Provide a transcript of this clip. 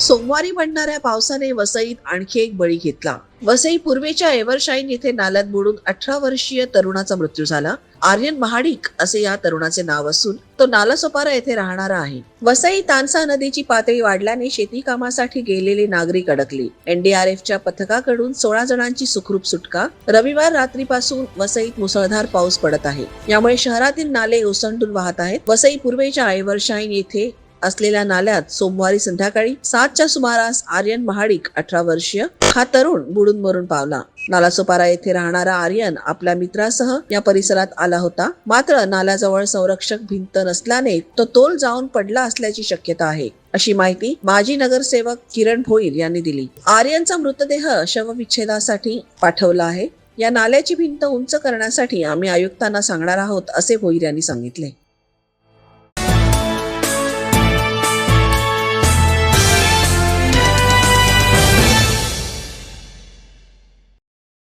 सोमवारी पडणाऱ्या पावसाने वसईत आणखी एक बळी घेतला. वसई पूर्वेच्या एव्हरशाईन येथे नाल्यात बुडून अठरा वर्षीय तरुणाचा मृत्यू झाला. आर्यन महाडिक असे या तरुणाचे नाव असून तो नालासोपारा येथे राहणारा आहे. वसई तानसा नदीची पातळी वाढल्याने शेती कामासाठी गेलेले नागरिक अडकले. एनडीआरएफच्या पथकाकडून सोळा जणांची सुखरूप सुटका. रविवार रात्रीपासून वसईत मुसळधार पाऊस पडत आहे. यामुळे शहरातील नाले ओसंडून वाहत आहेत. वसई पूर्वेच्या एव्हरशाईन येथे असलेल्या नाल्यात सोमवारी संध्याकाळी सातच्या सुमारास आर्यन महाडिक अठरा वर्षीय हा तरुण बुडून मरून पावला. नालासोपारा येथे राहणारा आर्यन आपल्या मित्रासह या परिसरात आला होता. मात्र नाल्याजवळ संरक्षक भिंत नसल्याने तो तोल जाऊन पडला असल्याची शक्यता आहे अशी माहिती माजी नगरसेवक किरण भोईर यांनी दिली. आर्यनचा मृतदेह शवविच्छेदासाठी पाठवला आहे. या नाल्याची भिंत उंच करण्यासाठी आम्ही आयुक्तांना सांगणार आहोत असे भोईर यांनी सांगितले.